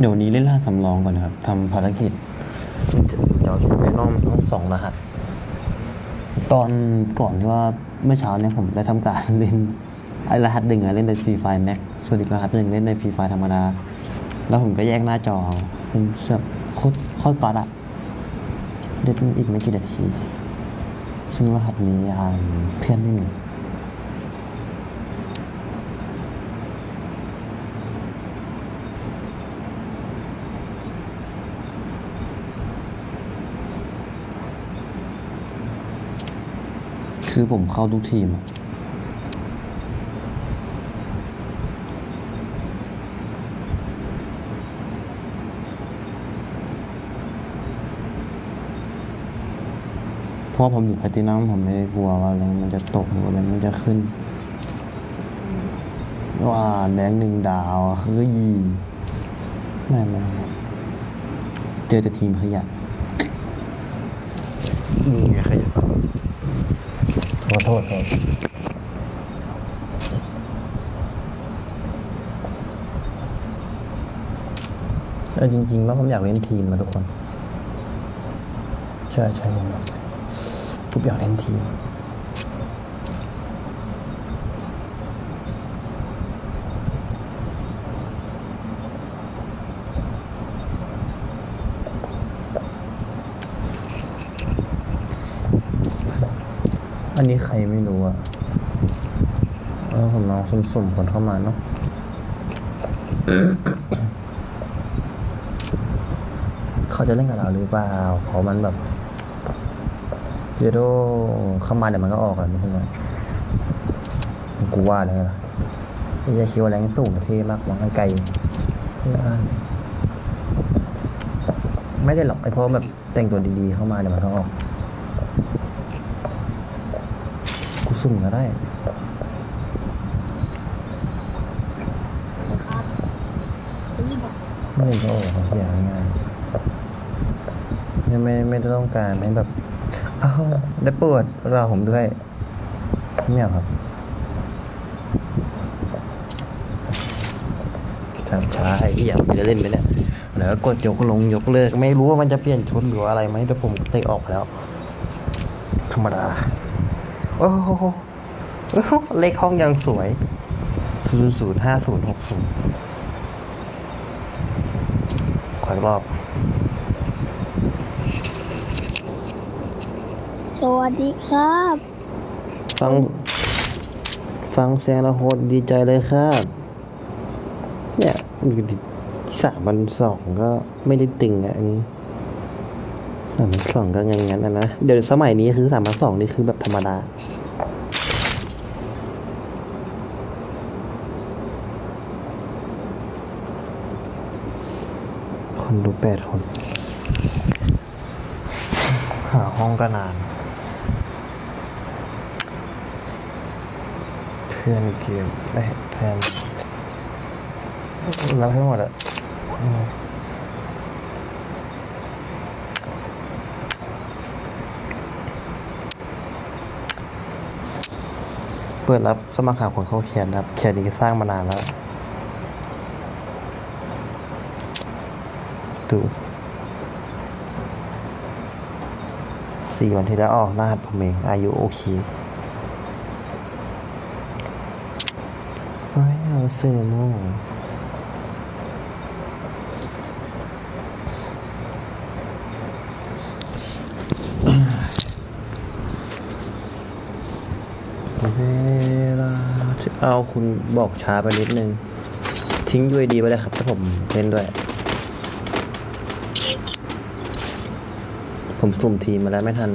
เดี๋ยวนี้เล่นรหัสสำรองก่อนนะครับทำภารกิจเดี๋ยวจะไปน้องทั้งสองรหัส ตอนก่อนที่ว่าเมื่อเช้าเนี่ยผมได้ทำการเล่นไอรหัสหนึ่งอะเล่นในฟรีไฟแม็กส่วนอีกรหัสหนึ่งเล่นในฟรีไฟธรรมดา แล้วผมก็แยกหน้าจอเอาเป็นแบบโคตรโคตรก๊อตอะเล่นอีกไม่กี่นาทีซึ่งรหัสนี้อ่าเพื่อนไม่มี คือผมเข้าทุกทีมเพราะผมอยู่แพตินัมผมไม่กลัวว่าแรงมันจะตกหรือว่าแรงมันจะขึ้นว่าแรงหนึ่งดาวคือยีไม่ไม่เจอแต่ทีมขยะนี่ไงขยับ ขอโทษครับเออจริงๆแล้วผมอยากเล่นทีมนะทุกคน ใช่ใช่ผมอยากผมอยากเล่นทีม อันนี้ใครไม่รู้อะเออผมลองสุ่มๆคนเข้ามาเนาะเขาจะเล่นกับเราหรือเปล่าเพราะมันแบบเจโดเข้ามาเดี๋ยวมันก็ออกอะนี่ใช่ไหมกูว่าเลยนะไอ้ยาคิดว่าแรงสูงเท่มากวางไกลไม่ได้หรอกไอ้พราะแบบแต่งตัวดีๆเข้ามาเดี๋ยวมันก็ออก กูสุ่มก็ได้ครับตีบอกไม่ได้ก็ออกของเสียง่ายไม่ไม่ไม่ได้ต้องการให้แบบอ้าวได้ปิดเราผมด้วยไม่เอาครับช้าช้าไอ้ที่อยากไปเล่นไปเนี่ยแล้วกดยกลงยกเลิก ไม่รู้ว่ามันจะเปลี่ยนชุดหรืออะไรไหมแต่ผมเตะออกแล้ว ธรรมดา โอ้โหโอ้โหเลขห้องยังสวยศูนย์ศูนย์ห้าศูนย์หกศูนย์ขออีกรอบ สวัสดีครับ ฟัง ฟังเสียงและโหดดีใจเลยครับ เนี่ยอยู่ที่สามพันสองก็ไม่ได้ตึงอะอันนี้สามพันสองก็งั้นงั้นๆอะนะ เดี๋ยวสมัยนี้คือสามพันสองนี่คือแบบธรรมดา คนดูแปดคน หาห้องก็นาน เพื่อนเกมได้แพนรับให้หมดอะเปิดรับสมัครหาคนเข้าแคนครับแคนนี้สร้างมานานแล้ว ดูสี่วันที่แล้วอ๋อรหัสผมเอง อายุโอเคไม่เอาเซนโมเวลาเอาคุณบอกช้าไปนิดนึง ทิ้งด้วยดีไปเลยครับถ้าผมเล่นด้วย ผมสุ่มทีมมาแล้วไม่ทัน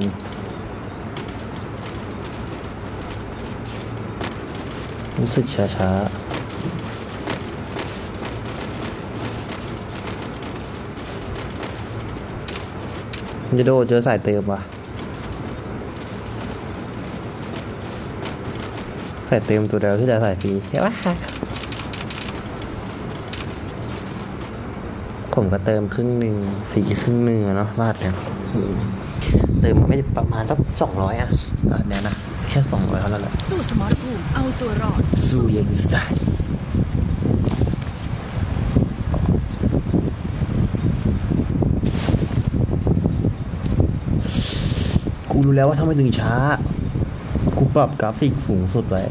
รู้สึกช้าช้าๆจะโดเจอสายเติมว่ะสายเติมตัวเดียวที่จะสายฟรีใช่ปะ ผมก็เติมครึ่งหนึ่งสีครึ่งหนึ่งเนาะวาดเนี่ยเติมไม่ประมาณสักสองร้อยอะเนี่ยนะแค่สองร้อยเท่านั้นแหละสู้สมรภูมิเอาตัวรอดสู้ยังอยู่ได้กูรู้แล้วว่าทำไมถึงช้า กูปรับกราฟิกสูงสุดไว้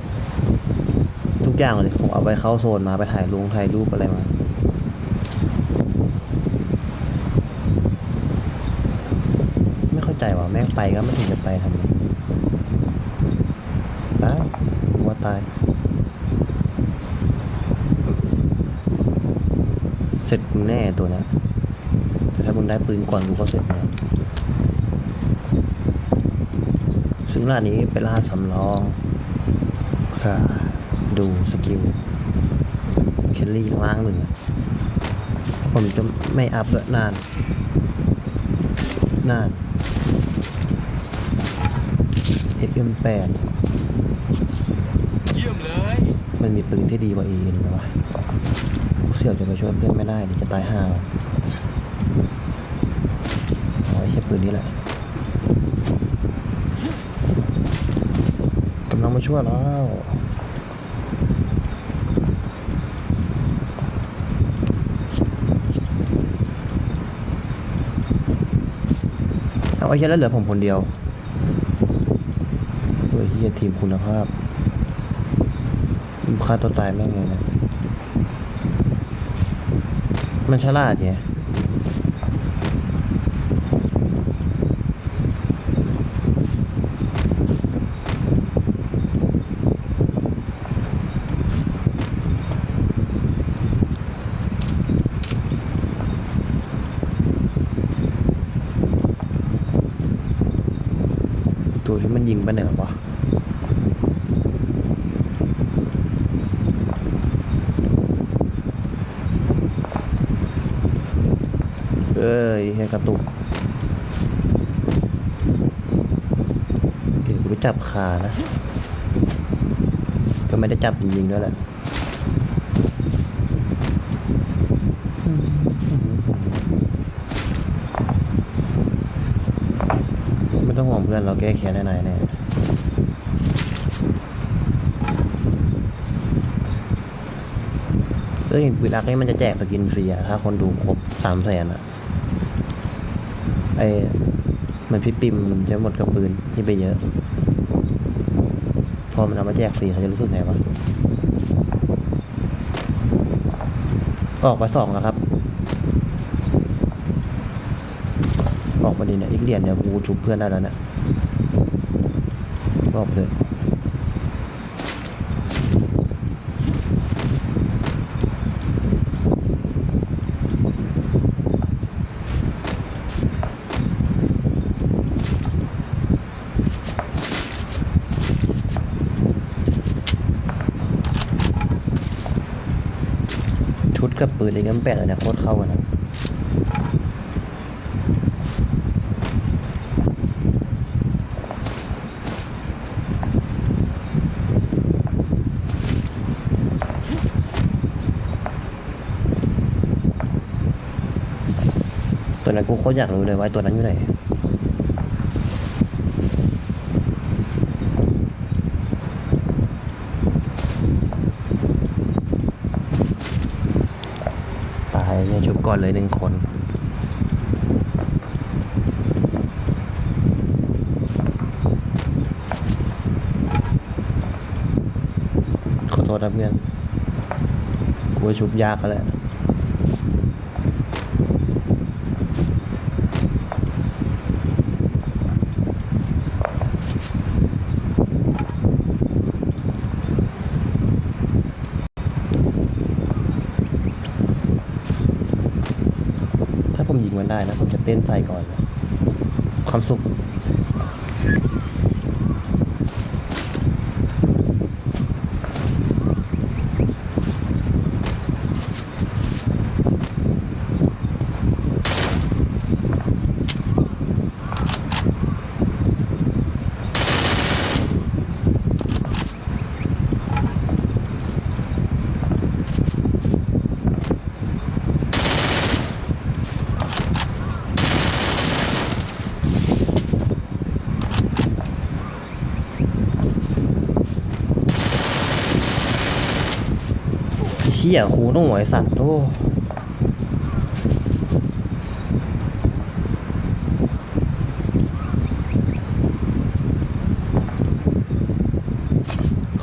ทุกอย่างเลยผมเอาไปเข้าโซนมาไปถ่ายลงถ่ายรูปอะไรมา ไปก็ไม่ถึงจะไปทำไมตายว่าตาย เสร็จมึงแน่ตัวนี้ยแต่ถ้ามึงได้ปืนก่อนกูก็เสร็จแล้วซึ่งล่านี้เป็นล่าสำรองค่ะดูสกิลเคลลี่ข้างล่างหนึ่งผมจะไม่อัพเลยนาน นาน XM8 เยี่ยมเลย มันมีปืนที่ดีกว่า AN ไหมวะเสี่ยวจะไปช่วยเพื่อนไม่ได้เดี๋ยวจะตายห่าเอาเอาไอ้แค่ปืนนี้แหละกำลังมาช่วยแล้วเอาไอ้แค่แล้วเหลือผมคนเดียว เยเฮียทีมคุณภาพค่าตัวตายแม่งเลยนะมันฉลาดไงตัวที่มันยิงไปไหนหรอวะ เอ้ยเฮียกระตุกเดี๋ยวกูไป จับขานะ ก็ไม่ได้จับจริงๆด้วยแหละไม่ต้องห่วงเพื่อนเราแก้แค้นแน่ๆแน่เอ้ยปืนอักนี่มันจะแจกสกินฟรีอะถ้าคนดูครบสามแสนอะ ไอเหมันพี่ปิมจะหมดกับปืนนี่ไปเยอะ พอมันเอามาแจกฟรีเขาจะรู้สึกไงวะออกไปสองแล้วครับ ออกมาดีเนี่ยอีกเหรียญเดี๋ยวกูชุบเพื่อนได้แล้วเนี่ยออกไปเลยชุดกับ ปืนไอ้กัมแปดอันเนี่ยโคตรเข้ากันนะตัวนั้นกูโคตรอยากรู้เลยว่าตัวนั้นอยู่ไหน ตายเนี่ยชุบก่ อนเลยหนึ่งคนขอโทษนะเพื่อนกูว่าชุบยากแล้วแหละ ถ้าผมยิงมันได้ นะผมจะเต้นใส่ก่อน ความสุข นู่นไอสัตว์โอ้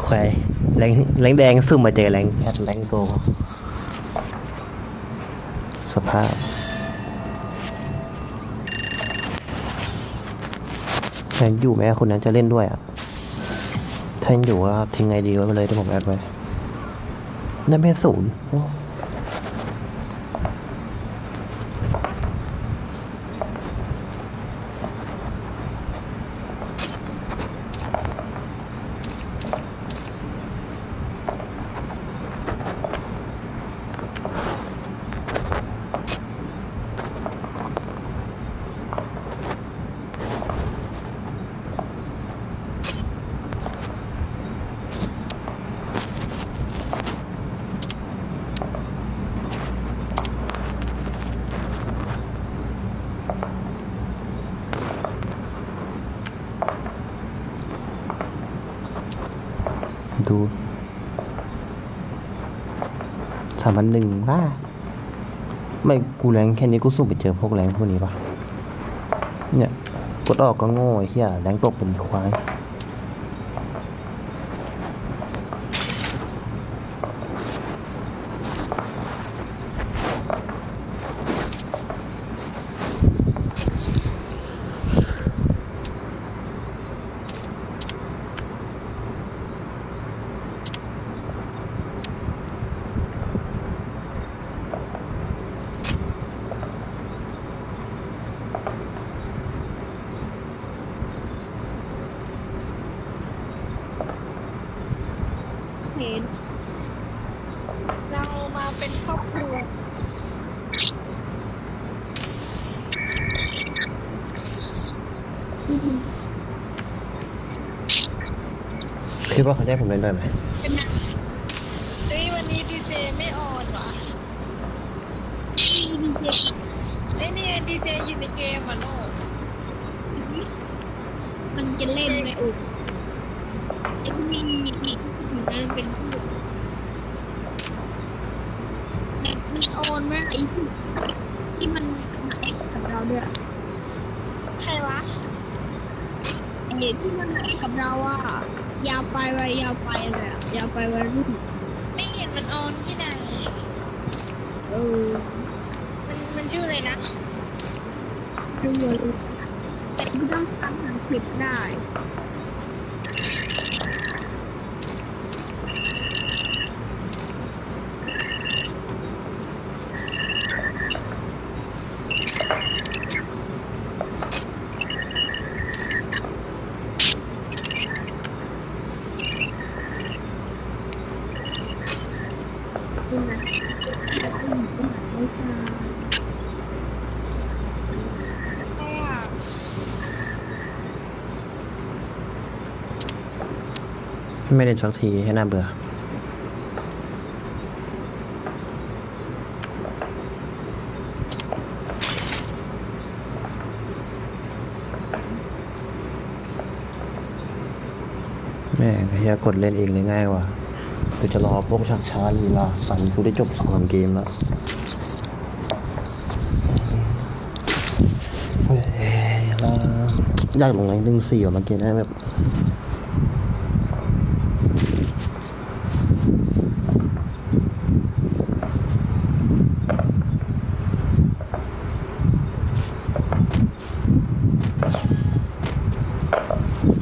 แขวแรงแรงแดงซึมมาเจอแรงแคทแรงโกสภาพยังอยู่ไหมคนนั้นจะเล่นด้วยอะ ถ้ายัอยู่ก็ทิ้งไงดีไว้เลยที่ผมแอดไว้ นั่นเป็นศูนย์โอ้ดูสามพันหนึ่งว่า ไม่ กูแรงแค่นี้กูสู้ไปเจอพวกแรงพวกนี้ปะเนี่ยกดออกก็โง่เฮียแรงตกเป็นควาย เห็น เรามาเป็นครอบครัว คิดว่าเขาจะให้ผมเล่นด้วยไหม เป็นไงเฮ้ยวั นนี้ดีเจไม่ออนว่ะดีเจเอ้ยนี่ดีเจอยู่ในเกมอะโน่มันจะเล่นไหมอุกเอ็กมีอีกมันเป็นผู้แอ็กมีโอนไหมไอ้ที่ที่มันมาแอ็กกับเราด้วยใครวะไอ้ที่มันมาแอ็กกับเราอะยาวไปไว้ยาวไปเลยอะยาวไปไว้รุ่นไม่เห็นมัน ออนที่ไหนเออมันมันชื่ออะไรนะดูเลยแต่ไม่ต้องทำทางคลิปได้ ใครอะไม่ได้สักทีให้น่าเบื่อแม่งเฮียกดเล่นเองเลยง่ายกว่า เดี๋ยวจะรอพวกชักช้าลีลาสันกูได้จบสองสามเกมแล้วเฮ้ยแล้วยากลงไหนหนึ่งสี่ว่ะเมื่อกี้นะแบบ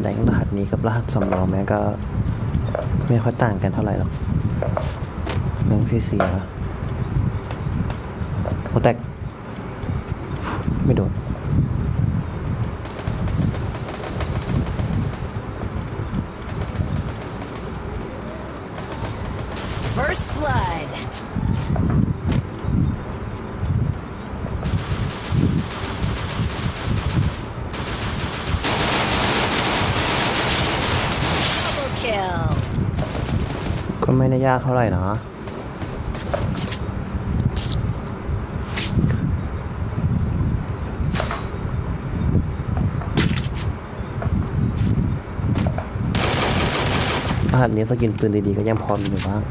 แรงรหัสนี้กับรหัสสำรองแม้ก็ ไม่ค่อยต่างกันเท่าไหร่หรอกเรื่องที่เสียโอแตกไม่โดน First blood. Double kill. ก็ไม่ได้ยาก เท่าไหร่นะรหัสนี้สกินปืนดีๆก็ยังพอมีอยู่บ้าง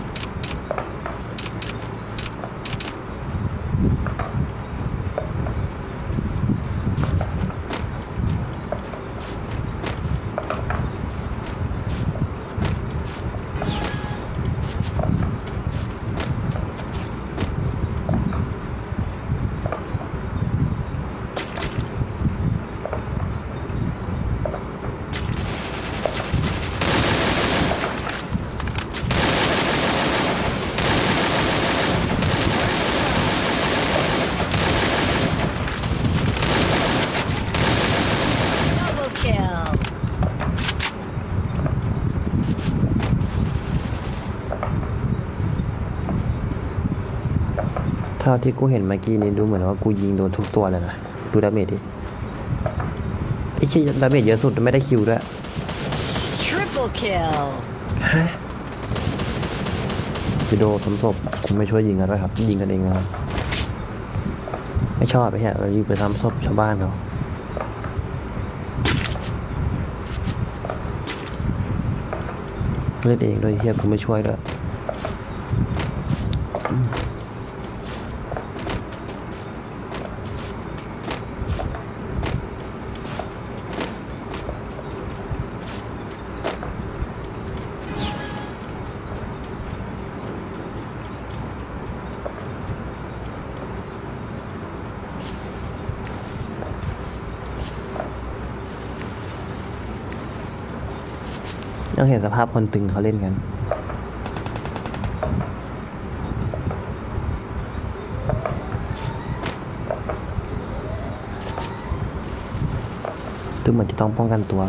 ท่าที่กูเห็นเมื่อกี้นี้ดูเหมือนว่ากูยิงโดนทุกตัวเลยนะ ดูดาเมจดิไอ้ชี้ยดาเมจเยอะสุดไม่ได้คิวด้วย Triple kill. วิดีโอสมศพกูไม่ช่วยยิงกันด้วยครับ ยิงกันเองนะครับไม่ชอบไปแค่เรายิงไปทำศพชาวบ้านเขาเล่นเองด้วยเฮียกูไม่ช่วยด้วย สภาพคนตึงเขาเล่นกันดูเหมือนจะต้องป้องกันตัว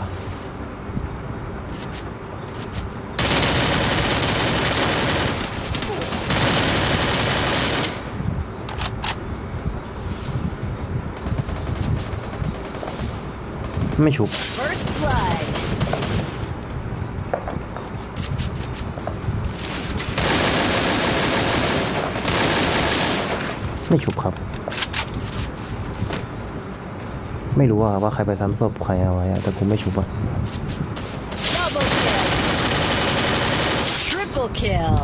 ไม่ชุบ First blood. ไม่ชุบครับ ไม่รู้ว่าว่าใครไปซ้ำศพใครเอาไว้อะแต่กูไม่ชุบอะ Double kill. Triple kill.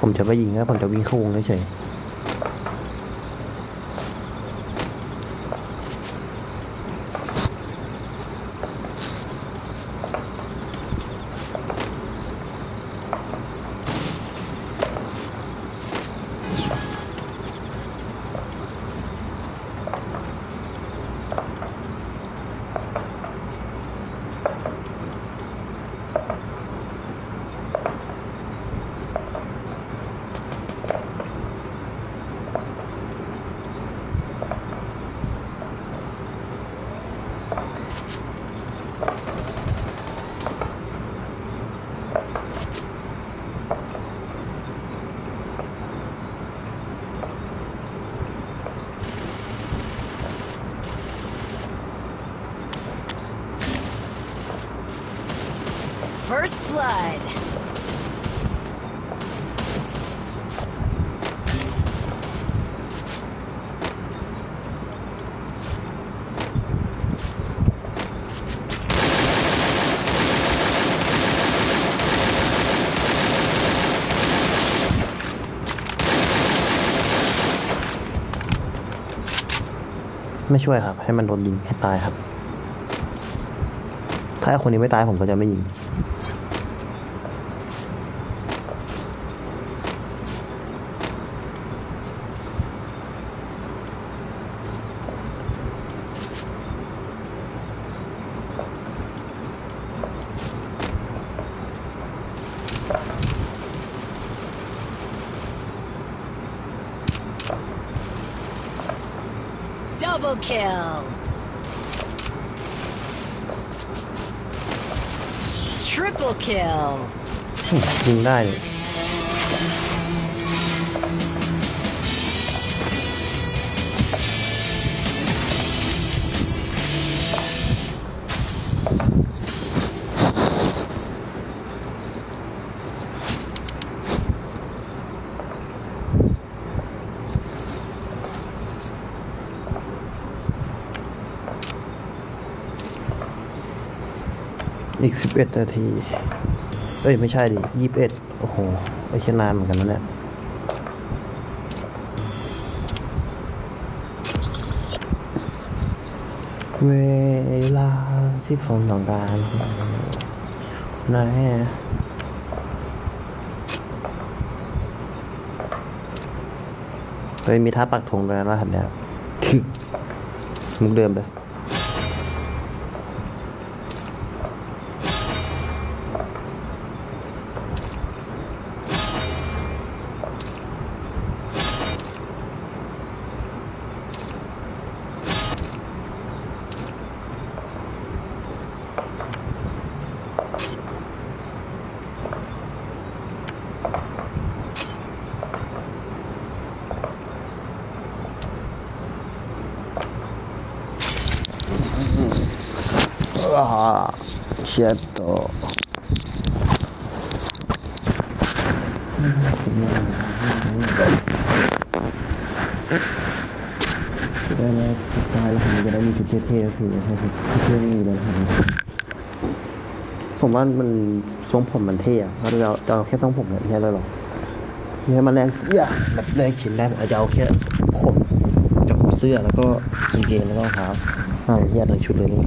ผมจะไม่ยิงนะผมจะวิ่งเข้าวงเฉย First blood. ๆ ไม่ช่วยครับ ให้มันโดนยิงให้ตายครับ ถ้าคนนี้ไม่ตายผมก็จะไม่ยิง อีกสิบเอ็ดนาที เอ้ย ไม่ใช่ดิยี่สิบเอ็ดโอ้โหไอ้แค่นานเหมือนกันนะเนี่ยเวลาที่ฝนต้องการไหนอะเฮ้ยมีท่าปักธงด้วยนะรหัสเนี่ยมุกเดิมเลย อ่าเชียโต ได้แล้วตายแล้วผมจะได้มีชุดเท่ๆก็คื อให้ชุดเท่ๆไม่มีเลยครับผมว่ามันทรงผมมันเท่อะเราจะเอาเอาแค่ทรงผมเนี่ยไม่ใช่เลยหรอกไม่ให้มันแรงเอี้ยแบบแรงชิ้นได้เราจะเอาแค่ผมกับเสื้อแล้วก็กางเกงแล้วก็รองเท้าอ้าเฮียเลยชุดเลยนี่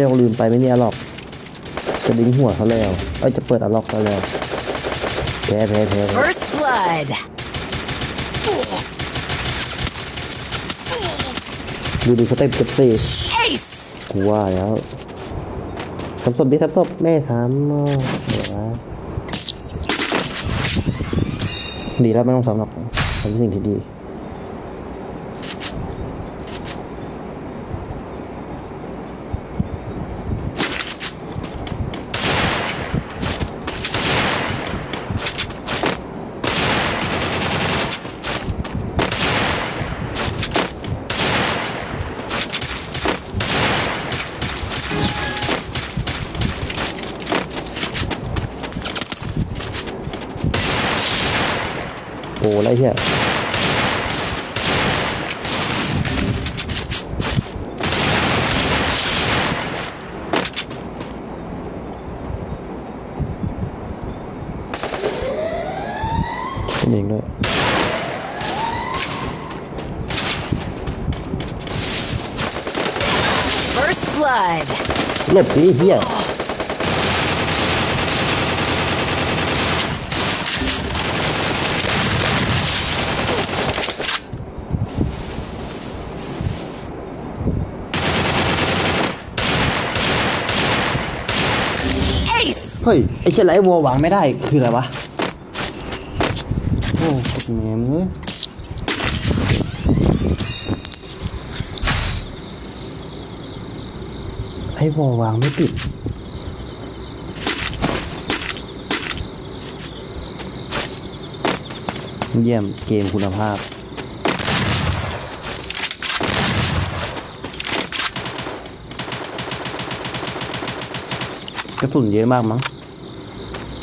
ว่าเชี่ยลืมไปไม่เนี่ยหรอกจะดึงหัวเขาแล้วเอ้ยจะเปิดอะล็อกเขาแล้วแพ้แพ้แพ้ First blood. ดูดูสเต็ปเก็บสี่กูว่าแล้วทำศพดิทำศพแม่ทำเดี๋ยวนะดีแล้วไม่ต้องซ้ำหรอกทำสิ่งที่ดี right here. First blood. Look, be here. เฮ้ย ไอ้เชี่ยไรวัววางไม่ได้คืออะไรวะ โอ้กดแหมมเอ้ยไอ้วอลวางไม่ติดเยี่ยมเกมคุณภาพ กระสุนเยอะมากมั้ง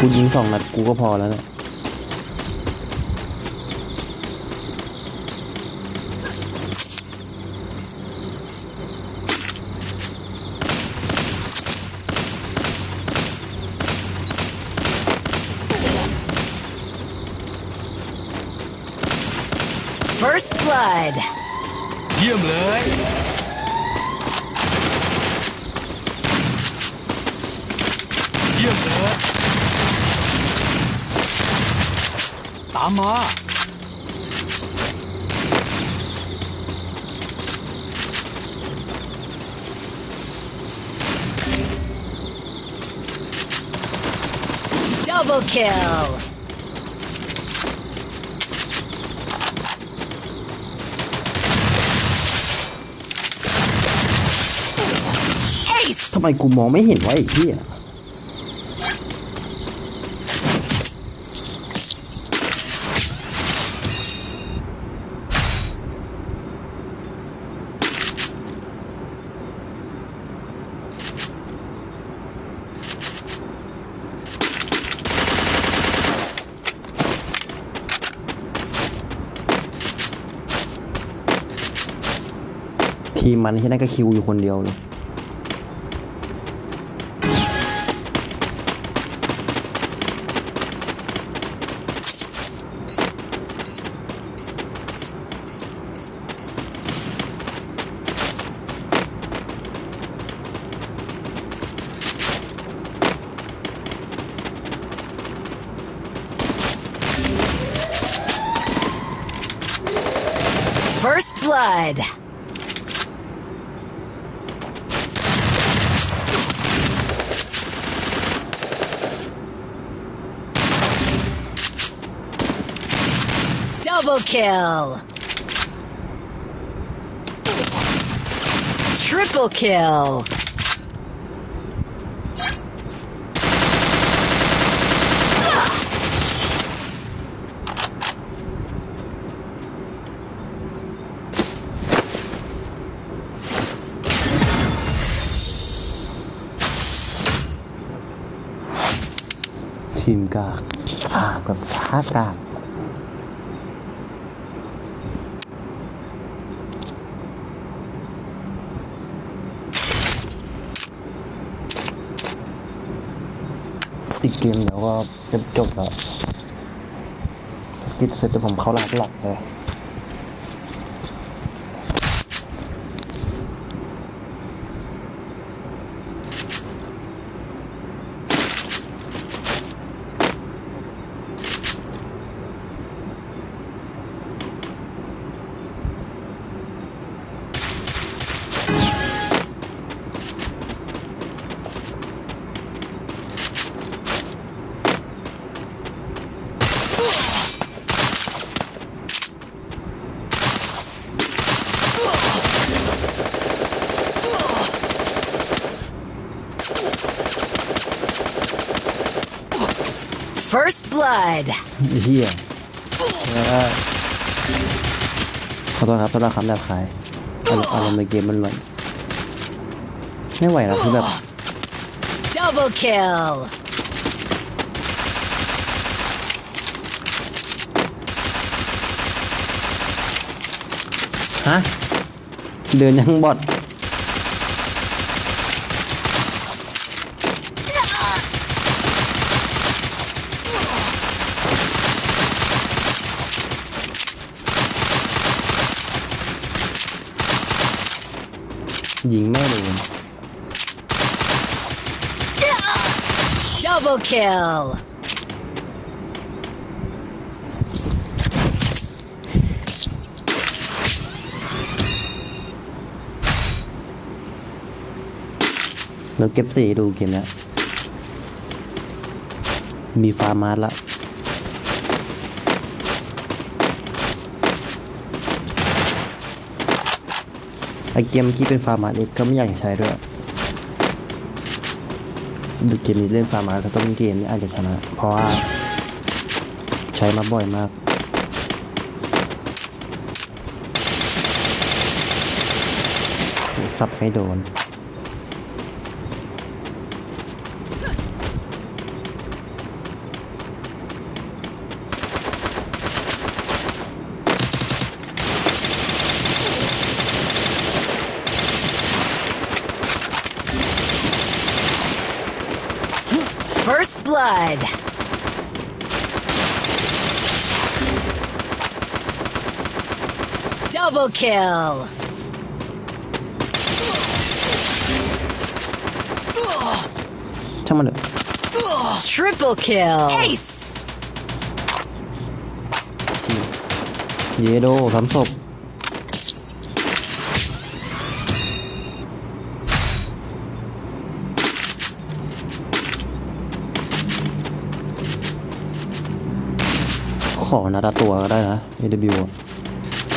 กูยิงสองนัดกูก็พอแล้วเนี่ย First blood. เยี่ยมเลย เยี่ยมเลยามมา Double kill. Ace. ทำไมกูมองไม่เห็นวะไอ้เหี้ย ทีมมันที่นั่นก็คิวอยู่คนเดียวเลย kill. Triple kill. 아, ทีมกากฟากับฟ้ากาก อีกเกมเดี๋ยวก็จะจบแล้วกิดเสร็จเดี๋ยวผมเข้าหลักหลักเลย First blood. เฮียแล้วขอโทษครับสำหรับคำแบบขายอารมณ์อารมณ์ในเกมมันหล่นไม่ไหวแล้วคือแบบ Double kill. ฮะ เดินยังบอดยิงแม่เลย Double kill. เราเก็บสีดูเกมเนี้ยมีฟาร์มาร์ละไอเกมเมื่อกี้เป็นฟาร์มาร์เอกก็ไม่อยากใช้ด้วย ดูเกมนี้เล่นฟาร์มาก็ต้องเกมนี้อาจจะชนะ เพราะว่าใช้มาบ่อยมากซับไม่โดน First blood. Double kill. ช่างมันเถอะ Triple kill. Ace. เยโดทำศพขอนาตาตัวก็ได้นะ AW อะ